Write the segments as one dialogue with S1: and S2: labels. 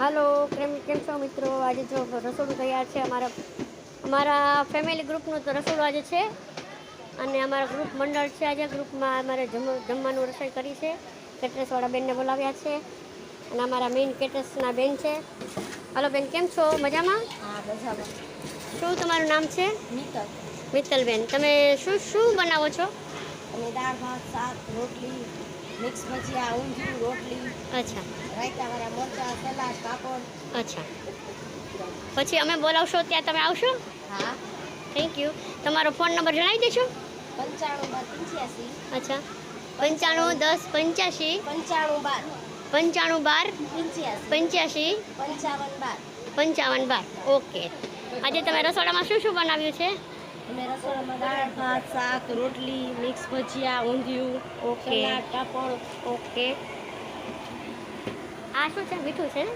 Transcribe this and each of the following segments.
S1: હાલો કેમ કેમ છો મિત્રો? આજે જો રસોડું તૈયાર છે અમારા અમારા ફેમિલી ગ્રુપનું તો રસોડું આજે છે અને અમારા ગ્રુપ મંડળ છે આજે. ગ્રુપમાં અમારે જમ- જમવાનું રસોઈ કરી છે. કેટરેસવાળા બેનને બોલાવ્યા છે અને અમારા મેઇન કેટરેસના બેન છે. હલો બેન કેમ છો? મજામાં? શું તમારું નામ છે?
S2: મિત્તલ
S1: મિત્તલબેન તમે શું શું બનાવો છો?
S2: અને દાળ ભાત શાક રોટલી મિક્સ ભજીયા ઊંધિયું રોટલી
S1: અચ્છા.
S2: રાયતાવાળા મરચા સલાડ પાપડ.
S1: અચ્છા. પછી અમે બોલાવશો ત્યાં તમે આવશો?
S2: હા.
S1: થેન્ક યુ તમારો ફોન નંબર જણાવી દેશો?
S2: પંચાણું બાર પંચ્યાસી.
S1: અચ્છા. પંચાણું દસ પંચ્યાસી.
S2: પંચાણું બાર.
S1: પંચાણું બાર
S2: પંચ્યાસી. પંચાવન બાર.
S1: પંચાવન બાર. ઓકે આજે તમે રસોડામાં શું શું બનાવ્યું છે?
S2: અમે રસોડામાં દાળ ભાત શાક રોટલી મિક્સ ભજીયા ઊંધિયું
S1: ઓકે.
S2: પણ પાપડ.
S1: ઓકે. આ શું છે? મીઠું છે ને?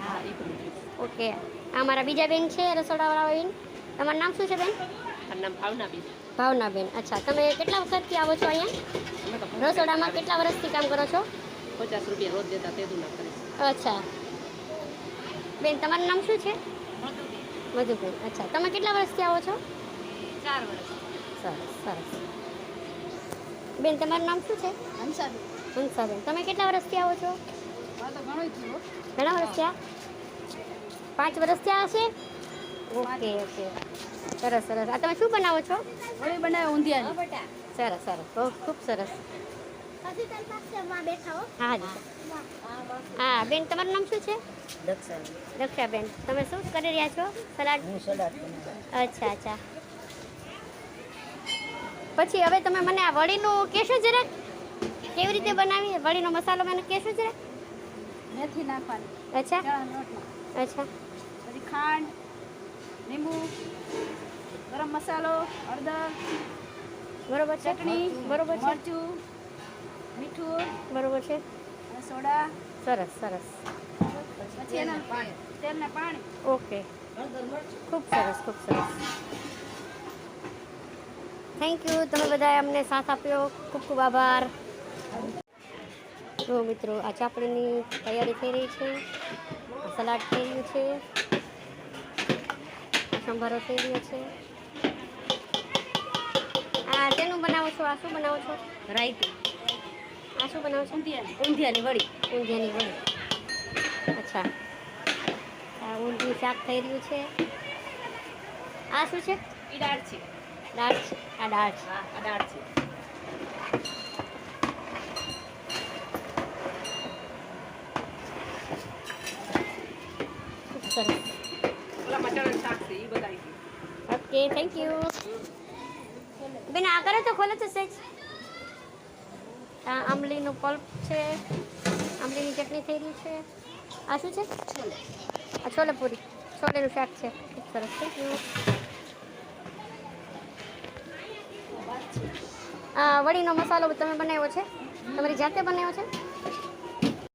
S2: હા
S1: ઓકે. આ મારા બીજા બેન છે રસોડાવાળા બેન. તમારું નામ શું છે બેન?
S2: નામ ભાવના બી
S1: ભાવનાબેન. અચ્છા તમે કેટલા વખતથી આવો છો અહીંયા? રસોડામાં કેટલા વર્ષથી કામ કરો છો?
S2: પચાસ રૂપિયા રોજ દેતા તે ના
S1: અચ્છા. બેન તમારું નામ શું છે? મધુબેન. અચ્છા તમે કેટલા વર્ષથી આવો છો?
S2: ચાર વર્ષ.
S1: સરસ સરસ. બેન તમારું નામ શું છે?
S2: હંસાબેન.
S1: હંસાબેન. તમે કેટલા વર્ષથી આવો છો?
S2: તો ઘણું થયું.
S1: ઘણા વર્ષ થયા? પાંચ વર્ષ થયા હશે? Okay okay. સરસ સરસ. આ તમે શું બનાવો છો?
S2: વળી બનાવે ઊંધિયા
S1: સરસ સરસ. બહુ ખૂબ સરસ. હા. જી. હા બેન તમારું નામ શું છે?
S2: દક્ષા
S1: દક્ષાબેન. તમે શું કરી રહ્યા છો? સલાડ?
S2: હું સલાડ
S1: અચ્છા અચ્છા. પછી હવે તમે મને આ વડીનું કહેશો જરાક? કેવી રીતે બનાવી વડીનો મસાલો મને કહેશો જરાક?
S2: મેથી નાખવાની.
S1: અચ્છા. અચ્છા.
S2: પછી ખાંડ લીંબુ ગરમ મસાલો હળદર
S1: બરોબર
S2: ચટણી
S1: બરોબર છે.
S2: મરચું મીઠું.
S1: બરોબર છે.
S2: સોડા.
S1: સરસ સરસ.
S2: પછી એના પાણી. તેલને પાણી.
S1: ઓકે. ખૂબ સરસ ખૂબ સરસ. થેન્ક યુ તમે બધાએ અમને સાથ આપ્યો. ખૂબ ખૂબ આભાર. જો મિત્રો આ ચાપડીની તૈયારી થઈ રહી છે. સલાડ થઈ રહ્યું છે. સંભારો થઈ રહ્યો છે. આ તેનું બનાવો છો? આ શું બનાવો છો?
S2: રાઈતું.
S1: આ શું બનાવો છો?
S2: ઊંધિયાની. ઊંધિયાની વડી.
S1: ઊંધિયાની વડી. અચ્છા. આ ઊંધિયું શાક થઈ રહ્યું છે. આ શું છે?
S2: ઈ છે.
S1: દાળ છે આ દાળ છે
S2: આ દાળ છે
S1: ઓકે થેન્ક યુ બેન આ કરે તો ખોલે તો આ આંબલીનું પલ્પ છે આંબલીની ચટણી થઈ રહી છે આ શું છે
S2: છોલે
S1: આ છોલે પૂરી છોલેનું શાક છે ખૂબ સરસ થેન્ક યુ વડીનો મસાલો તમે બનાવ્યો છે? તમારી જાતે બનાવ્યો છે?